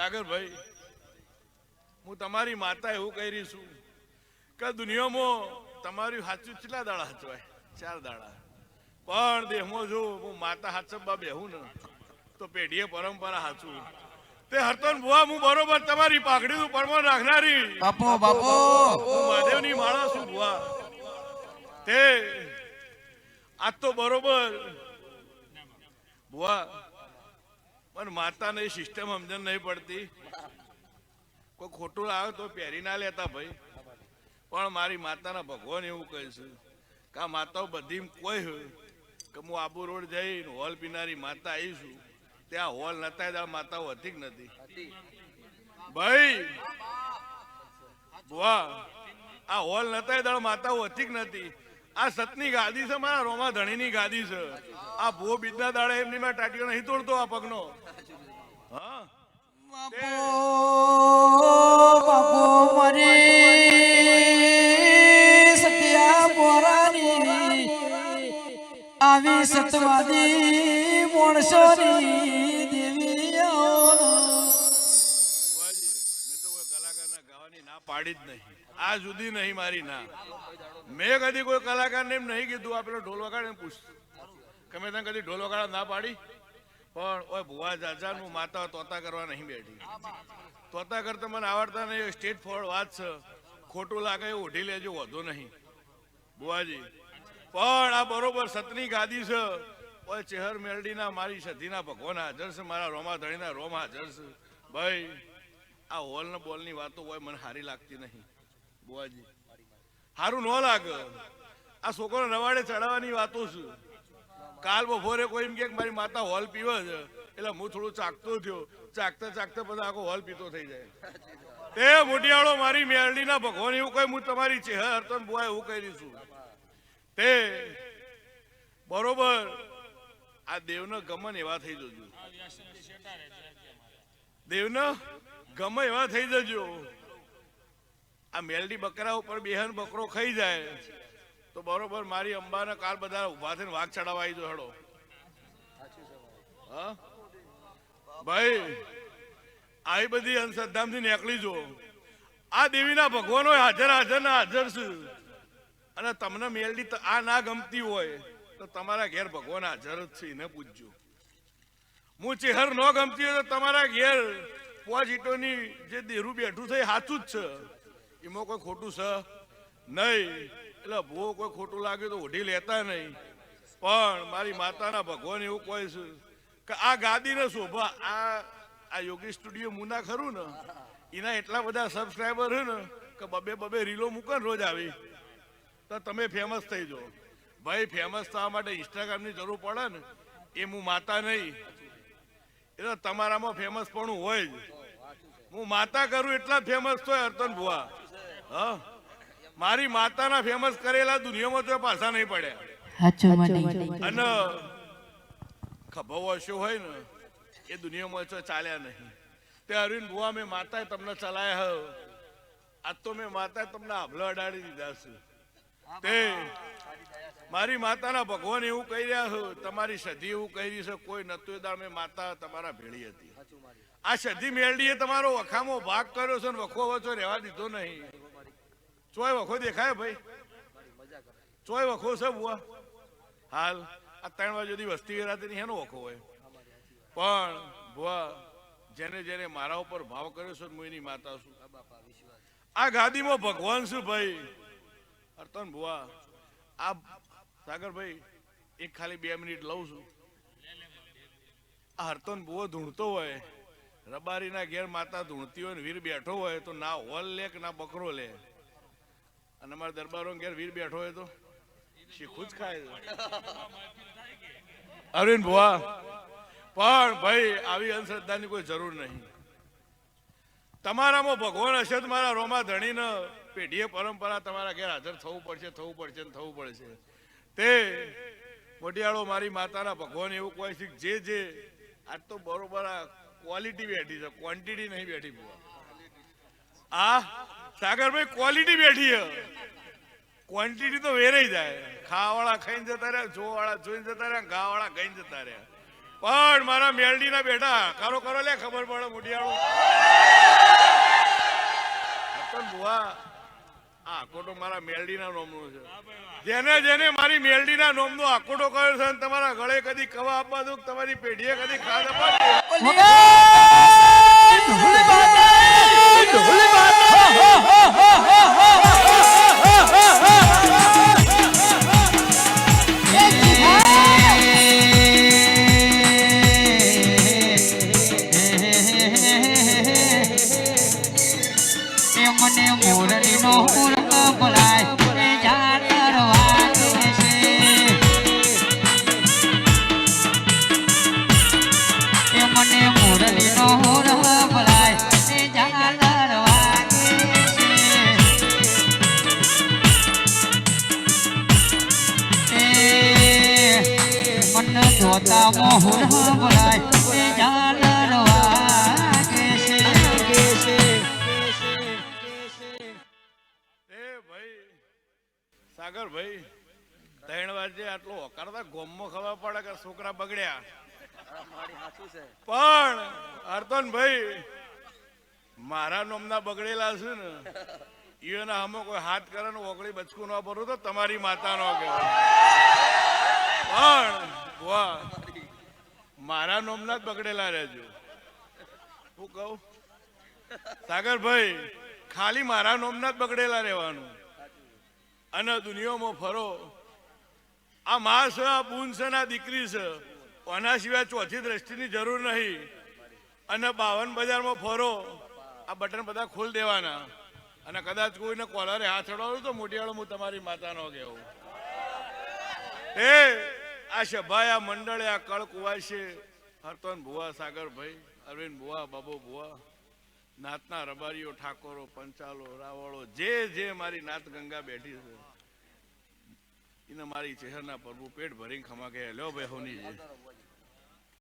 સાગરભાઈ હું તમારી માતા એવું કહી રહી છું કે દુનિયામાં તમારી સાચું કેટલા દાડા હાચવાય? ચાર દાડા. પણ દેહમાં જો હું માતા હાચવવા બેહું ને તો પેઢીએ પરંપરા હાચું તે હરતન બુઆ હું બરોબર તમારી પાઘડીનું પરમાણ રાખનારી. બાપો બાપો. હું મહાદેવની માણસ છું બુઆ તે આજ તો બરોબર. બુઆ પણ માતાને સિસ્ટમ સમજણ નહીં પડતી. કોઈ ખોટું આવે તો પહેરી ના લેતા ભાઈ. પણ મારી માતાના ભગવાન એવું કહે કે આ માતાઓ બધી કોઈ હોય કે હું આબુ રોડ જઈને હોલ પીનારી માતા આવીશું ત્યાં હોલ નતા માતાઓ હતી નથી. ભાઈ વાહ આ હોલ નતા માતાઓ હતી નથી. આ સતની ગાદી છે મારા રોમા ધણીની ગાદી છે. આ ભો બીજના દાડે એમની માં ટાટીઓ નહીં તોડતો આ પગનો. હા? બાપો મરી સત્યા પોરાની આવી સતવાદી મોણસોની દેવીઓ મેં તો કોઈ કલાકારના ગાવાની ના પાડી જ નહીં. આ જુદી નહીં મારી ના. મેં કદી કોઈ કલાકારને એમ નહીં કીધું, આ પેલો ઢોલ વગાડે પૂછ. તમે તને કદી ઢોલ વગાડવા ના પાડી. પણ ઓય ભુવા જાજા હું માતા તોતા કરવા નહીં બેઠી. તોતા કરતા મને આવડતા નહીં સ્ટેટ ફોરવર્ડ વાત છે. ખોટું લાગે એ ઓઢી લેજો, વધુ નહીં. બુવાજી પણ આ બરોબર સતની ગાદી છે. ઓય ચહેર મેરડીના મારી સધીના ભગવાન હાજર છે, મારા રોમા ધણીના રોમ હાજર છે. ભાઈ, આ હોલ ને બોલની વાતો હોય, મને સારી લાગતી નહીં. બુવાજી. સારું ન લાગે. આ છોકરો રવાડે ચડાવવાની વાતો છે કાલ બપોરે કોઈ કે મારી માતા હોલ પીવે છે. એટલે હું થોડું ચાકતો થયો. ચાકતા ચાકતા બધા આખો હોલ પીતો થઈ જાય. તે મોટિયાળો મારી મેરડીના ભગવાન, એવું કઈ હું તમારી ચેહર તો બુઆ એવું કહી દઈશું તે બરોબર. આ દેવને ગમન એવા થઈ જજો. દેવને ગમન એવા થઈ જજો. આ મેલડી બકરા ઉપર બેહન બકરો ખાઈ જાય. તો બરોબર મારી અંબાના કાલ બધા ઊભા થઈને વાઘ ચડાવવા આવી જો હડો. ભાઈ, આવી બધી અંધશ્રદ્ધામાંથી નીકળી જો. આ દેવીના ભગવાનો હાજર હાજર ના હાજર છે. અને તમને મેલડી આ ના ગમતી હોય, તો તમારા ઘેર ભગવાન હાજર જ છે, એને પૂછજો. હું ચેહર ન ગમતી હોય તો તમારા ઘેર પોચ ઈટોની જે દેરું બેઠું થઈ સાચું જ છે. એમાં કોઈ ખોટું છે? નહીં. એટલે ભૂ કોઈ ખોટું લાગ્યું તો ઓઢી લેતા નહીં. પણ મારી માતાના ભગવાન એવું કહે છે કે આ ગાદીને શોભા. આ આ યોગી સ્ટુડિયો મુના ખરું ને? એના એટલા બધા સબસ્ક્રાઈબર છે ને કે બબે બબે રીલો મૂકે રોજ આવી. તો તમે ફેમસ થઈ જાઓ. ભાઈ ફેમસ થવા માટે ઇન્સ્ટાગ્રામની જરૂર પડે ને, એ હું માતા નહીં. એટલે તમારામાં ફેમસ પણ હોય હું માતા કરું એટલા ફેમસ તો અર્તન ભુવા. મારી માતાના ફેમસ કરેલા દુનિયામાં તો પાછા નહીં પડ્યા. અને ખભો વસ્યો હોય ને એ દુનિયામાં તો ચાલ્યા નહીં. તે અરવિંદ ભુવા મેં માતાએ તમને ચલાયા હ. આજ તો મેં માતાએ તમને આભલો અડાડી દીધા છે. તે મારી માતાના ભગવાન એવું કહી રહ્યા છો તમારી સધી એવું કહી રહી છે કોઈ નતું એ દાળ મેં માતા તમારા ભેળી હતી. આ સધી મેળડીએ તમારો વખામો ભાગ કર્યો છે ને વખો વચો રહેવા દીધો નહીં. ચોય વખો દેખાય ભાઈ. ચોય વખો છે બુઆ. હાલ, આ ત્રણ વાગે સુધી વસ્તી વેરાતી એનો વખો હોય. પણ બુઆ, જેને જેને મારા ઉપર ભાવ કર્યો છે હું એની માતા છું. આ ગાદીમાં ભગવાન છું ભાઈ. અર્તન બુઆ, આ સાગરભાઈ, એક ખાલી બે મિનિટ લઉં છું. આ હરતન બુઓ ધૂણતો હોય, રબારીના ઘેર માતા ધૂણતી હોય ને વીર બેઠો હોય તો ના હોલ લે કે ના બકરો લે. અને અમારા દરબારો ઘેર વીર બેઠો હોય તો શીખું જ ખાય અરવિંદ ભુવા, પણ ભાઈ, આવી અંધશ્રદ્ધાની કોઈ જરૂર નહીં. તમારામાં ભગવાન હશે તો મારા રોમા ધણીને પેઢીએ પરંપરા તમારા ઘેર હાજર થવું પડશે થવું પડશે ને થવું પડશે. તે મોટિયાળો મારી માતાના ભગવાન એવું કહે છે જે જે, આજ તો બરોબર આ ક્વોલિટી બેઠી છે ક્વોન્ટિટી નહીં બેઠી બુઆ આ સાગરભાઈ ક્વોલિટી બેઠી હે ક્વોન્ટિટી તો વેરાઈ જાય. ખાવાળા ખાઈને જતા રહ્યા જોવાળા જોઈને જતા રહ્યા ગાવાળા ખાઈને જતા રહ્યા. પણ મારા મેલડીના બેટા કરો કરો લે ખબર પડે મોટિયાળો ભુવા, આ આકોટો મારા મેલડીના નોમનો છે. જેને જેને મારી મેલડીના નોમનો આકોટો કર્યો છે તમારા ગળે કદી કવા આપવા દઉં તમારી પેઢીએ કદી ખાદ આપવા સાગર ભાઈ, ત્રણ વાગે આટલો હોકારતા ગોમમાં ખબર પડે કે છોકરા બગડ્યા. પણ હરતન ભાઈ મારા નોમના બગડેલા છે ને. એના હમો કોઈ હાથ કરે ને ઓગળી બચકું ન ભરું તો તમારી માતાનો કહેવાય પણ, વાહ. મારા નોમના જ બગડેલા રહેજો. હું કહું? સાગરભાઈ, ખાલી મારા નોમના જ બગડેલા રહેવાનું. અને દુનિયામાં ફરો. આ માં છે, આ બૂન છે ને આ દીકરી છે. કોના સિવાય ચોથી દ્રષ્ટિની જરૂર નહીં. અને બાવન બજારમાં ફરો. આ બટન બધા ખોલ દેવાના. અને કદાચ કોઈને કોલરે હાથ અડાડો તો મોટી હું તમારી માતાનો કહેવું. એ આ સભાએ, આ મંડળે, આ કળ કુવાશે હરતોન ભુવા, સાગરભાઈ, અરવિંદ ભુવા, બાબો ભુવા નાતના રબારીઓ, ઠાકોરો, પંચાલો, રાવળો, જે જે મારી નાત ગંગા બેઠી છે, એને મારી ચહેરના પ્રભુ પેટ ભરીને ખમા કે લ્યો ભાઈ, હોની